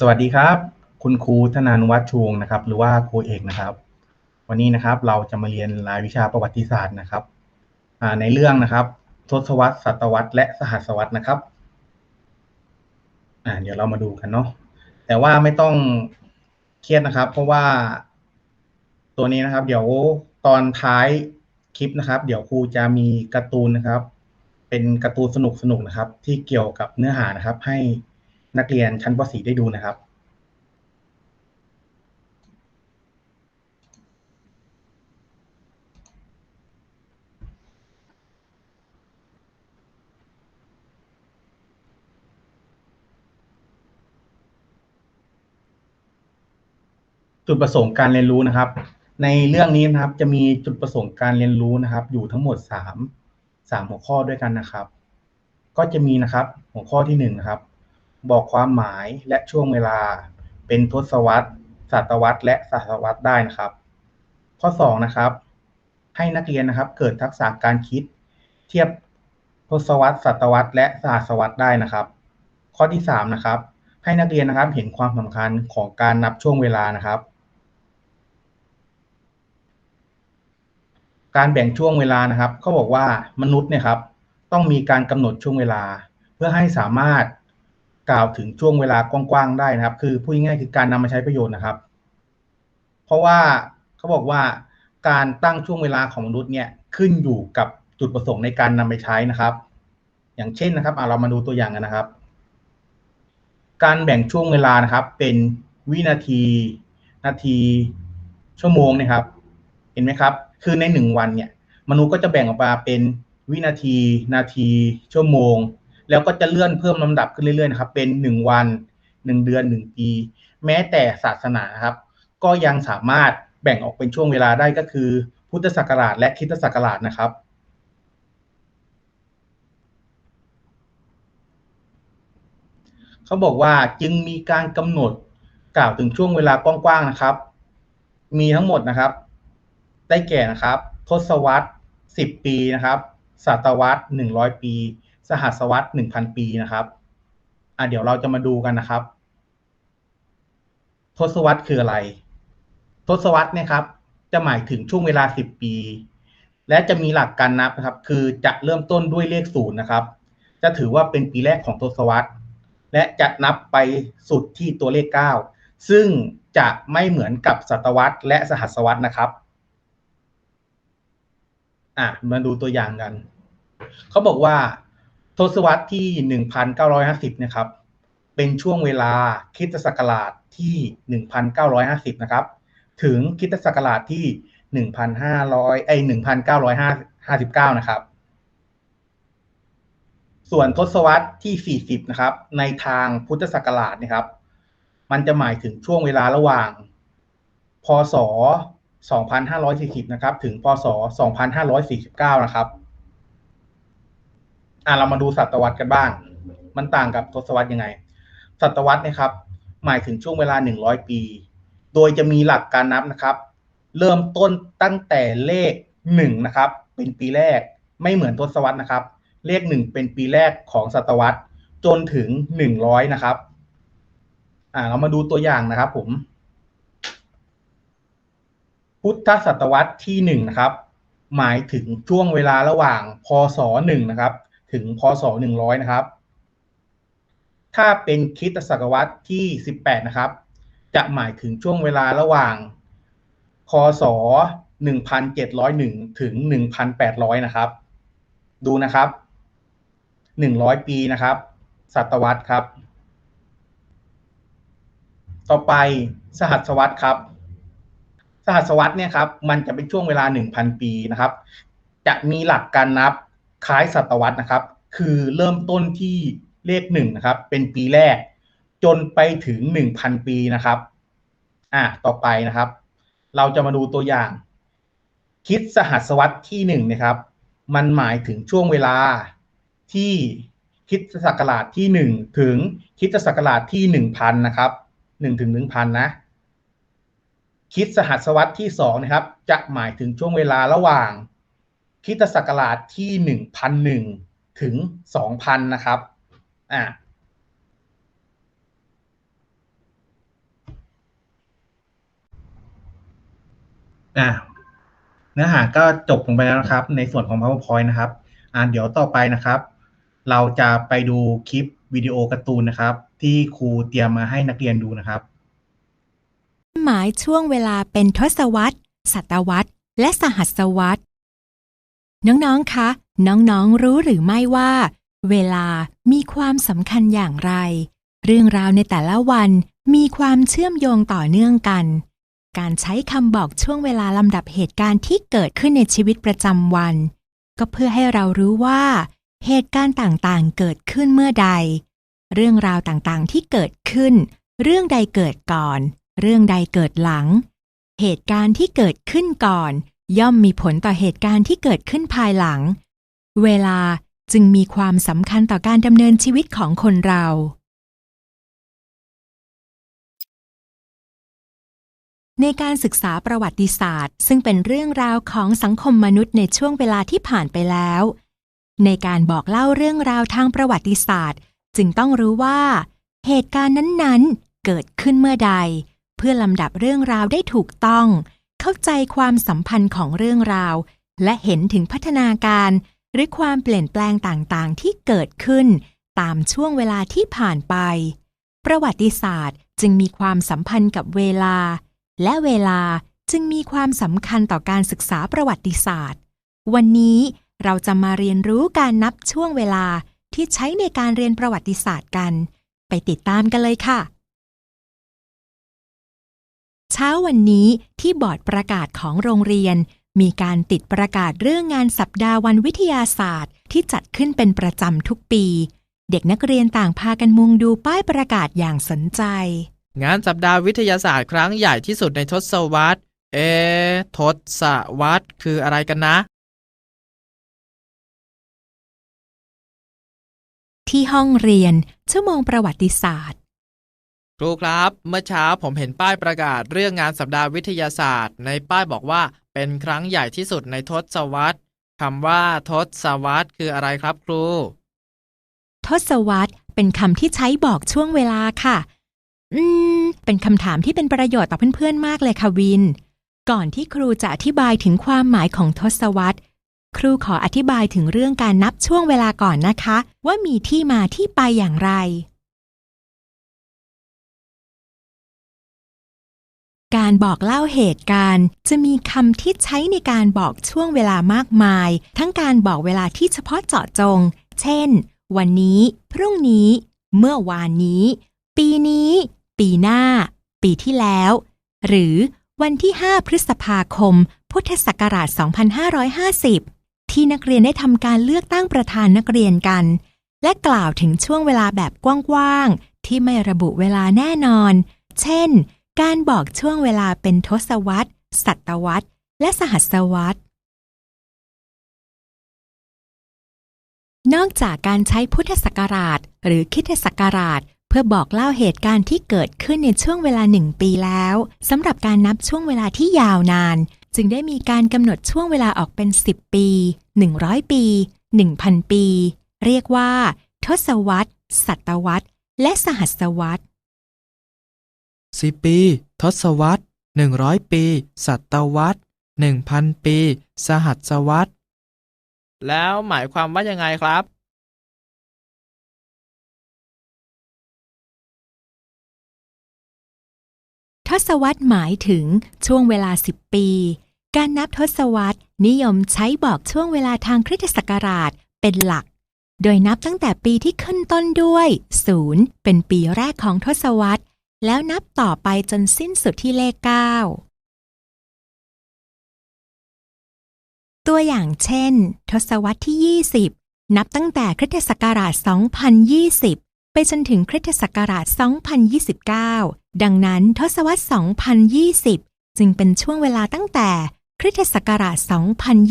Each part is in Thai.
สวัสดีครับ คุณครูธนานวัฒน์ชวงนะครับ หรือว่าครูเอกนะครับ วันนี้นะครับเราจะมาเรียนรายวิชาประวัติศาสตร์นะครับในเรื่องนะครับ ทศวรรษศตวรรษและสหัสวรรษนะครับเดี๋ยวเรามาดูกันเนาะแต่ว่าไม่ต้องเครียดนะครับ เพราะว่าตัวนี้นะครับ เดี๋ยวตอนท้ายคลิปนะครับ เดี๋ยวครูจะมีการ์ตูนนะครับ เป็นการ์ตูนสนุกสนุกนะครับ ที่เกี่ยวกับเนื้อหานะครับ ให้ นักเรียนชั้นป .4 ได้ดูนะครับจุดประสงค์การเรียนรู้นะครับ ในเรื่องนี้นะครับจะมีจุดประสงค์การเรียนรู้นะครับ อยู่ทั้งหมดสามสามหัวข้อด้วยกันนะครับ ก็จะมีนะครับ หัวข้อที่หนึ่งนะครับ บอกความหมายและช่วงเวลา เป็นทศวรรษศตวรรษและสหัสวรรษได้นะครับ ข้อสองนะครับ ให้นักเรียนนะครับ เกิดทักษะการคิด เทียบทศวรรษศตวรรษและสหัสวรรษได้นะครับ ข้อที่สามนะครับ ให้นักเรียนนะครับเห็นความสำคัญของการนับช่วงเวลานะครับ การแบ่งช่วงเวลานะครับเขาบอกว่ามนุษย์เนี่ยครับ ต้องมีการกำหนดช่วงเวลา เพื่อให้สามารถ กล่าวถึงช่วงเวลากว้างๆได้นะครับ คือพูดง่ายๆคือการนำมาใช้ประโยชน์นะครับ เพราะว่าเขาบอกว่าการตั้งช่วงเวลาของมนุษย์เนี่ยขึ้นอยู่กับจุดประสงค์ในการนำไปใช้นะครับ อย่างเช่นนะครับเรามาดูตัวอย่างกันนะครับ การแบ่งช่วงเวลานะครับ เป็นวินาที นาที ชั่วโมงนะครับ เห็นไหมครับ คือในหนึ่งวันเนี่ย มนุษย์ก็จะแบ่งออกมาเป็นวินาที นาที ชั่วโมง แล้วก็จะเลื่อนเพิ่มลำดับขึ้นเรื่อยๆนะครับ เป็นหนึ่งวันหนึ่งเดือนหนึ่งปี แม้แต่ศาสนาครับ ก็ยังสามารถแบ่งออกเป็นช่วงเวลาได้ก็คือ พุทธศักราชและคริสตศักราชนะครับเขาบอกว่าจึงมีการกำหนดกล่าวถึงช่วงเวลากว้างๆนะครับ มีทั้งหมดนะครับ ได้แก่นะครับ ทศวรรษสิบปีนะครับ ศตวรรษหนึ่งร้อยปี สหัสวรรษหนึ่งพันปีนะครับอะเดี๋ยวเราจะมาดูกันนะครับ ทศวรรษคืออะไร ทศวรรษเนี่ยครับ จะหมายถึงช่วงเวลาสิบปี และจะมีหลักการนับนะครับ คือจะเริ่มต้นด้วยเลขศูนย์นะครับ จะถือว่าเป็นปีแรกของทศวรรษ และจะนับไปสุดที่ตัวเลขเก้าซึ่งจะไม่เหมือนกับศตวรรษ และสหัสวรรษนะครับ อะมาดูตัวอย่างกัน เขาบอกว่า ทศวรรษที่หนึ่งพันเก้าร้อยห้าสิบนะครับ เป็นช่วงเวลาคิตศักราชที่หนึ่งพันเก้าร้อยห้าสิบนะครับ ถึงคิตศักราชที่หนึ่งพันห้าร้อยไอหนึ่งพันเก้าร้อยห้าห้าสิบเก้านะครับ ส่วนทศวรรษที่ 40 นะครับ ในทางพุทธศักราชนะครับ มันจะหมายถึงช่วงเวลาระหว่าง พศ 2540 นะครับ ถึง พศ 2549 นะครับ อะเรามาดูศตวรรษกันบ้าง มันต่างกับทศวรรษยังไง ศตวรรษนะครับ หมายถึงช่วงเวลา 100 ปี โดยจะมีหลักการนับนะครับ เริ่มต้นตั้งแต่เลข1นะครับ เป็นปีแรก ไม่เหมือนทศวรรษนะครับ เลขหนึ่งเป็นปีแรกของศตวรรษ จนถึงหนึ่งร้อยนะครับ อ่า เรามาดูตัวอย่างนะครับ ผม พุทธศตวรรษที่หนึ่งนะครับ หมายถึงช่วงเวลาระหว่าง พศหนึ่งนะครับ ถึงพศหนึ่งร้อยนะครับ ถ้าเป็นคริสตศักราชที่สิบแปดนะครับ จะหมายถึงช่วงเวลาระหว่าง คศหนึ่งพันเจ็ดร้อยหนึ่งถึงหนึ่งพันแปดร้อยนะครับ ดูนะครับหนึ่งร้อยปีนะครับ ศตวรรษครับ ต่อไปสหัสวรรษครับสหัสวรรษเนี่ยครับมันจะเป็นช่วงเวลาหนึ่งพันปีนะครับ จะมีหลักการนับ คล้ายศตวรรษนะครับ คือเริ่มต้นที่เลขหนึ่งนะครับ เป็นปีแรก จนไปถึงหนึ่งพันปีนะครับ อะต่อไปนะครับ เราจะมาดูตัวอย่าง คิดสหัสวรรษที่หนึ่งนะครับ มันหมายถึงช่วงเวลาที่คิดศักราชที่หนึ่งถึงคิดศักราชที่หนึ่งพันนะครับหนึ่งถึงหนึ่งพันนะ คิดสหัสวรรษที่สองนะครับ จะหมายถึงช่วงเวลาระหว่าง คิตศักราชที่หนึ่งพันหนึ่งถึงสองพันนะครับอ่าอ่าเนื้อหาก็จบลงไปแล้วนะครับ ในส่วนของ PowerPoint นะครับ อ่าเดี๋ยวต่อไปนะครับ เราจะไปดูคลิปวิดีโอการ์ตูนนะครับ ที่ครูเตรียมมาให้นักเรียนดูนะครับ หมายช่วงเวลาเป็นทศวรรษ ศตวรรษ และสหัสวรรษ น้อง ๆ คะ น้อง ๆ รู้หรือไม่ว่า เวลามีความสำคัญอย่างไร เรื่องราวในแต่ละวันมีความเชื่อมโยงต่อเนื่องกัน การใช้คำบอกช่วงเวลาลำดับเหตุการณ์ที่เกิดขึ้นในชีวิตประจำวัน ก็เพื่อให้เรารู้ว่า เหตุการณ์ต่างๆ เกิดขึ้นเมื่อใด เรื่องราวต่างๆ ที่เกิดขึ้น เรื่องใดเกิดก่อน เรื่องใดเกิดหลัง เหตุการณ์ที่เกิดขึ้นก่อน ย่อมมีผลต่อเหตุการณ์ที่เกิดขึ้นภายหลัง เวลาจึงมีความสำคัญต่อการดำเนินชีวิตของคนเรา ในการศึกษาประวัติศาสตร์ ซึ่งเป็นเรื่องราวของสังคมมนุษย์ในช่วงเวลาที่ผ่านไปแล้ว ในการบอกเล่าเรื่องราวทางประวัติศาสตร์ จึงต้องรู้ว่า เหตุการณ์นั้นๆ เกิดขึ้นเมื่อใด เพื่อลำดับเรื่องราวได้ถูกต้อง เข้าใจความสัมพันธ์ของเรื่องราว และเห็นถึงพัฒนาการ หรือความเปลี่ยนแปลงต่างๆ ที่เกิดขึ้น ตามช่วงเวลาที่ผ่านไป ประวัติศาสตร์จึงมีความสัมพันธ์กับเวลา และเวลาจึงมีความสำคัญต่อการศึกษาประวัติศาสตร์ วันนี้เราจะมาเรียนรู้การนับช่วงเวลาที่ใช้ในการเรียนประวัติศาสตร์กัน ไปติดตามกันเลยค่ะ เช้าวันนี้ที่บอร์ดประกาศของโรงเรียน มีการติดประกาศเรื่องงานสัปดาห์วันวิทยาศาสตร์ ที่จัดขึ้นเป็นประจำทุกปี เด็กนักเรียนต่างพากันมุงดูป้ายประกาศอย่างสนใจ งานสัปดาห์วิทยาศาสตร์ครั้งใหญ่ที่สุดในทศวรรษ เอ ทศวรรษคืออะไรกันนะ ที่ห้องเรียนชั่วโมงประวัติศาสตร์ ครูครับเมื่อเช้าผมเห็นป้ายประกาศเรื่องงานสัปดาห์วิทยาศาสตร์ ในป้ายบอกว่าเป็นครั้งใหญ่ที่สุดในทศวรรษคำว่าทศวรรษคืออะไรครับครู ทศวรรษเป็นคำที่ใช้บอกช่วงเวลาค่ะ อืม เป็นคำถามที่เป็นประโยชน์ต่อเพื่อนๆมากเลยค่ะวิน ก่อนที่ครูจะอธิบายถึงความหมายของทศวรรษครูขออธิบายถึงเรื่องการนับช่วงเวลาก่อนนะคะ ว่ามีที่มาที่ไปอย่างไร การบอกเล่าเหตุการณ์ จะมีคำที่ใช้ในการบอกช่วงเวลามากมาย ทั้งการบอกเวลาที่เฉพาะเจาะจง เช่น วันนี้ พรุ่งนี้ เมื่อวานนี้ ปีนี้ ปีหน้า ปีที่แล้ว หรือวันที่ 5 พฤษภาคม พุทธศักราช 2550 ที่นักเรียนได้ทำการเลือกตั้งประธานนักเรียนกัน และกล่าวถึงช่วงเวลาแบบกว้างๆ ที่ไม่ระบุเวลาแน่นอน เช่น การบอกช่วงเวลาเป็นทศวรรษ ศตวรรษ และสหัสวรรษ นอกจากการใช้พุทธศักราช หรือคิดศักราช เพื่อบอกเล่าเหตุการณ์ที่เกิดขึ้นในช่วงเวลาหนึ่งปีแล้วสำหรับการนับช่วงเวลาที่ยาวนาน จึงได้มีการกำหนดช่วงเวลาออกเป็น 10 ปี 100 ปี 1,000 ปี เรียกว่า ทศวรรษ ศตวรรษ และสหัสวรรษ สิปี ทศวรรษหนึ่งร้อยปี ศตวรรษหนึ่งพันปี สหัสวรรษแล้วหมายความว่ายังไงครับ ทศวรรษหมายถึงช่วงเวลา10ปี การนับทศวรรษนิยมใช้บอกช่วงเวลาทางคริสตศักราชเป็นหลัก โดยนับตั้งแต่ปีที่ขึ้นต้นด้วยศูนย์เป็นปีแรกของทศวรรษ แล้วนับต่อไปจนสิ้นสุดที่เลข 9 ตัวอย่างเช่น ทศวรรษที่ 20 นับตั้งแต่คริสตศักราช 2020 ไปจนถึงคริสตศักราช 2029 ดังนั้นทศวรรษ 2020 จึงเป็นช่วงเวลาตั้งแต่คริสตศักราช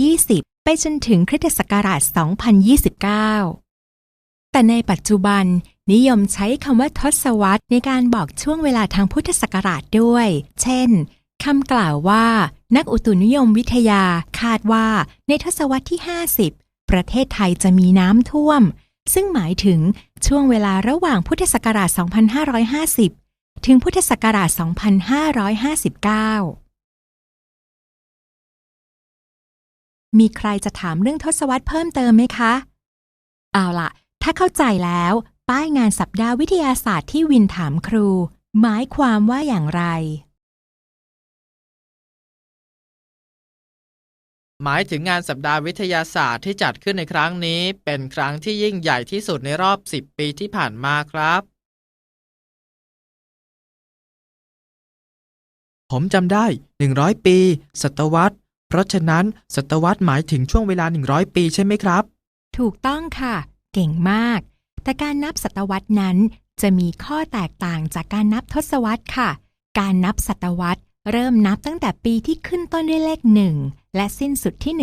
2020 ไปจนถึงคริสตศักราช 2029 แต่ในปัจจุบัน นิยมใช้คำว่าทศวรรษในการบอกช่วงเวลาทางพุทธศักราชด้วย เช่นคำกล่าวว่า นักอุตุนิยมวิทยาคาดว่าในทศวรรษที่ 50 ประเทศไทยจะมีน้ำท่วม ซึ่งหมายถึงช่วงเวลาระหว่างพุทธศักราช 2550 ถึงพุทธศักราช 2559มีใครจะถามเรื่องทศวรรษเพิ่มเติมไหมคะ เอาล่ะ ถ้าเข้าใจแล้ว ป้ายงานสัปดาห์วิทยาศาสตร์ที่วินถามครู หมายความว่าอย่างไร หมายถึงงานสัปดาห์วิทยาศาสตร์ที่จัดขึ้นในครั้งนี้ เป็นครั้งที่ยิ่งใหญ่ที่สุดในรอบ 10 ปีที่ผ่านมาครับ ผมจำได้ 100 ปี ศตวรรษ เพราะฉะนั้น ศตวรรษหมายถึงช่วงเวลา 100 ปีใช่ไหมครับ ถูกต้องค่ะ เก่งมาก แต่การนับศตวรรษนั้นจะมีข้อแตกต่างจากการนับทศวรรษค่ะ การนับศตวรรษเริ่มนับตั้งแต่ปีที่ขึ้นต้นด้วยเลขหนึ่งและสิ้นสุดที่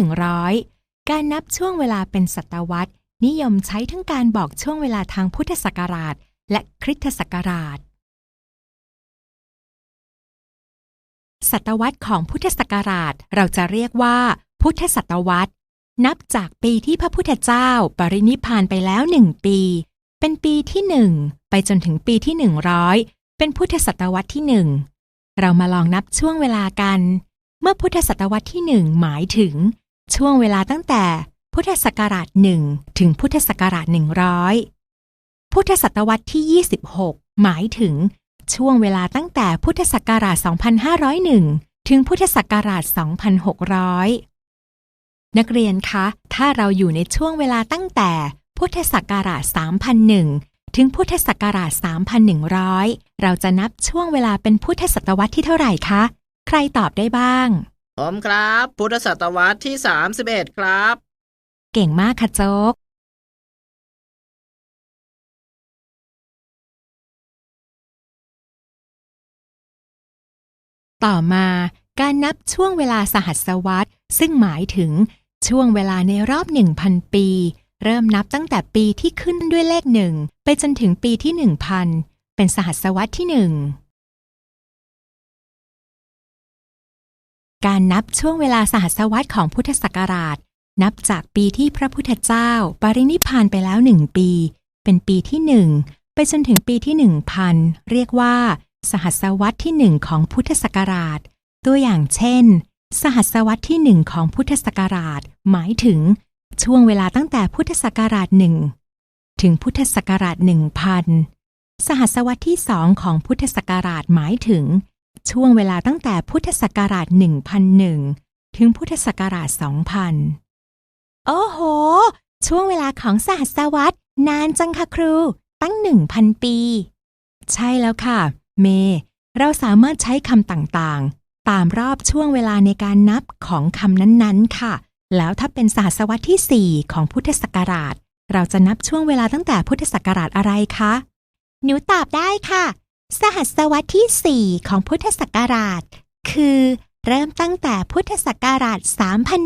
100 การนับช่วงเวลาเป็นศตวรรษ นิยมใช้ทั้งการบอกช่วงเวลาทางพุทธศักราช และคริสตศักราช ศตวรรษของพุทธศักราชเราจะเรียกว่า พุทธศตวรรษ นับจากปีที่พระพุทธเจ้าปรินิพพานไปแล้วหนึ่งปี เป็นปีที่หนึ่งไปจนถึงปีที่หนึ่งร้อยเป็นพุทธศตวรรษที่หนึ่งเรามาลองนับช่วงเวลากัน เมื่อพุทธศตวรรษที่หนึ่งหมายถึง ช่วงเวลาตั้งแต่พุทธศักราชหนึ่งถึงพุทธศักราชหนึ่งร้อยพุทธศตวรรษที่ 26 หมายถึง ช่วงเวลาตั้งแต่พุทธศักราช 2501 ถึงพุทธศักราช 2600 นักเรียนคะ ถ้าเราอยู่ในช่วงเวลาตั้งแต่ พุทธศักราช 3001 ถึงพุทธศักราช 3100 เราจะนับช่วงเวลาเป็นพุทธศตวรรษที่เท่าไหร่คะ ใครตอบได้บ้าง ผมครับ พุทธศตวรรษที่ 31 ครับ เก่งมากค่ะโจ๊กต่อมาการนับช่วงเวลาสหัสวรรษซึ่งหมายถึงช่วงเวลาในรอบ 1,000 ปี เริ่มนับตั้งแต่ปีที่ขึ้นด้วยเลขหนึ่งไปจนถึงปีที่1,000เป็นสหัสวรรษที่หนึ่งการนับช่วงเวลาสหัสวรรษของพุทธศักราช นับจากปีที่พระพุทธเจ้าปรินิพานไปแล้วหนึ่งปี เป็นปีที่หนึ่งไปจนถึงปีที่หนึ่งพันเรียกว่า สหัสวรรษที่หนึ่งของพุทธศักราช ตัวอย่างเช่น สหัสวรรษที่หนึ่งของพุทธศักราช หมายถึง ช่วงเวลาตั้งแต่พุทธศักราชหนึ่งถึงพุทธศักราชหนึ่งพันสหัสวรรษที่สองของพุทธศักราชหมายถึง ช่วงเวลาตั้งแต่พุทธศักราช1001ถึงพุทธศักราช2000โอ้โห ช่วงเวลาของสหัสวรรษนานจังค่ะครู ตั้ง1,000ปี ใช่แล้วค่ะ เม เราสามารถใช้คำต่างๆ ตามรอบช่วงเวลาในการนับของคำนั้นๆ ค่ะ แล้วถ้าเป็นสหัสวรรษที่ 4 ของพุทธศักราช เราจะนับช่วงเวลาตั้งแต่พุทธศักราชอะไรคะ หนูตอบได้ค่ะ สหัสวรรษที่ 4 ของพุทธศักราช คือ เริ่มตั้งแต่พุทธศักราช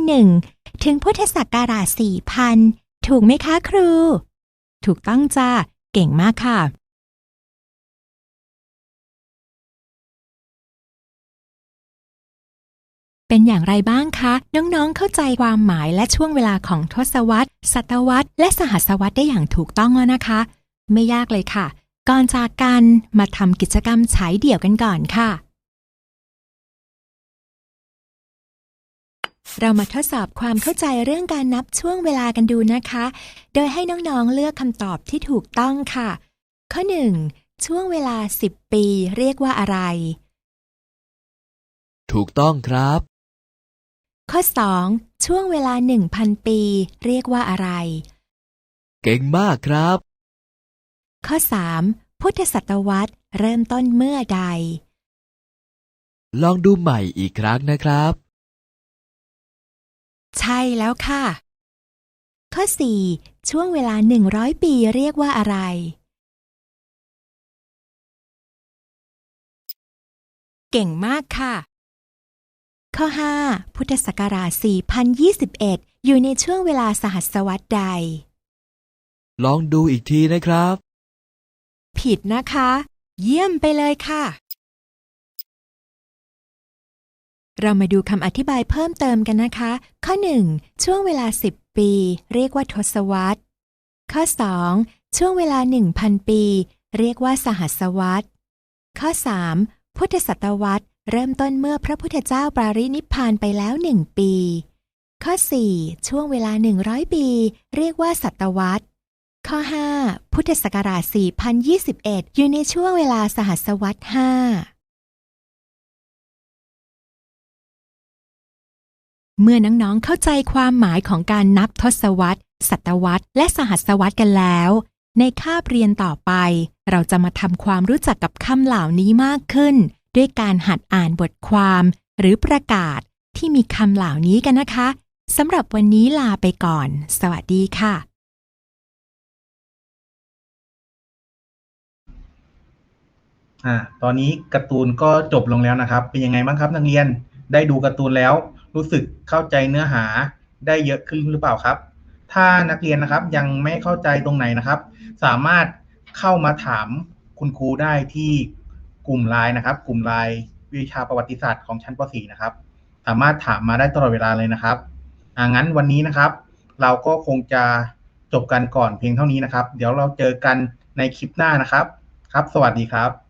3001 ถึงพุทธศักราช 4000 ถูกไหมคะครู ถูกต้องจ้าเก่งมากค่ะ เป็นอย่างไรบ้างคะ น้องๆเข้าใจความหมายและช่วงเวลาของทศวรรษ ศตวรรษ และสหัสวรรษได้อย่างถูกต้องแล้วนะคะ ไม่ยากเลยค่ะ ก่อนจากกันมาทำกิจกรรมฉายเดี่ยวกันก่อนค่ะ เรามาทดสอบความเข้าใจเรื่องการนับช่วงเวลากันดูนะคะ โดยให้น้องๆเลือกคำตอบที่ถูกต้องค่ะ ข้อ 1. ช่วงเวลา 10 ปี เรียกว่าอะไรถูกต้องครับ ข้อ 2. ช่วงเวลา 1,000 ปี เรียกว่าอะไร เก่งมากครับ ข้อ 3. พุทธศตวรรษเริ่มต้นเมื่อใด ลองดูใหม่อีกครั้งนะครับ ใช่แล้วค่ะ ข้อ 4. ช่วงเวลา 100 ปีเรียกว่าอะไร เก่งมากค่ะ ข้อ 5. พุทธศักราช 4021 อยู่ในช่วงเวลาสหัสวรรษใด ลองดูอีกทีนะครับ ผิดนะคะ เยี่ยมไปเลยค่ะ เรามาดูคำอธิบายเพิ่มเติมกันนะคะ ข้อ 1. ช่วงเวลา 10 ปี เรียกว่าทศวรรษ ข้อ 2. ช่วงเวลา 1,000 ปี เรียกว่าสหัสวรรษ ข้อ 3. พุทธศตวรรษ เริ่มต้นเมื่อพระพุทธเจ้าปรารินิพพานไปแล้วหนึ่งปี ข้อ 4 ช่วงเวลา 100 ปี เรียกว่าศตวรรษ ข้อ 5 พุทธศักราช 4021 อยู่ในช่วงเวลาสหัสวรรษ5เมื่อน้องๆเข้าใจความหมายของการนับทศวรรษ ศตวรรษ และสหัสวรรษกันแล้ว ในคาบเรียนต่อไป เราจะมาทำความรู้จักกับคำเหล่านี้มากขึ้น ด้วยการหัดอ่านบทความหรือประกาศที่มีคำเหล่านี้กันนะคะสำหรับวันนี้ลาไปก่อน สวัสดีค่ะ อ่า ตอนนี้การ์ตูนก็จบลงแล้วนะครับ เป็นยังไงบ้างครับนักเรียน ได้ดูการ์ตูนแล้ว รู้สึกเข้าใจเนื้อหาได้เยอะขึ้นหรือเปล่าครับ ถ้านักเรียนนะครับยังไม่เข้าใจตรงไหนนะครับ สามารถเข้ามาถามคุณครูได้ที่ กลุ่มไลน์นะครับ กลุ่มไลน์วิชาประวัติศาสตร์ของชั้นป .4 นะครับ สามารถถามมาได้ตลอดเวลาเลยนะครับอ่างั้นวันนี้นะครับ เราก็คงจะจบกันก่อนเพียงเท่านี้นะครับ เดี๋ยวเราเจอกันในคลิปหน้านะครับ ครับ สวัสดีครับ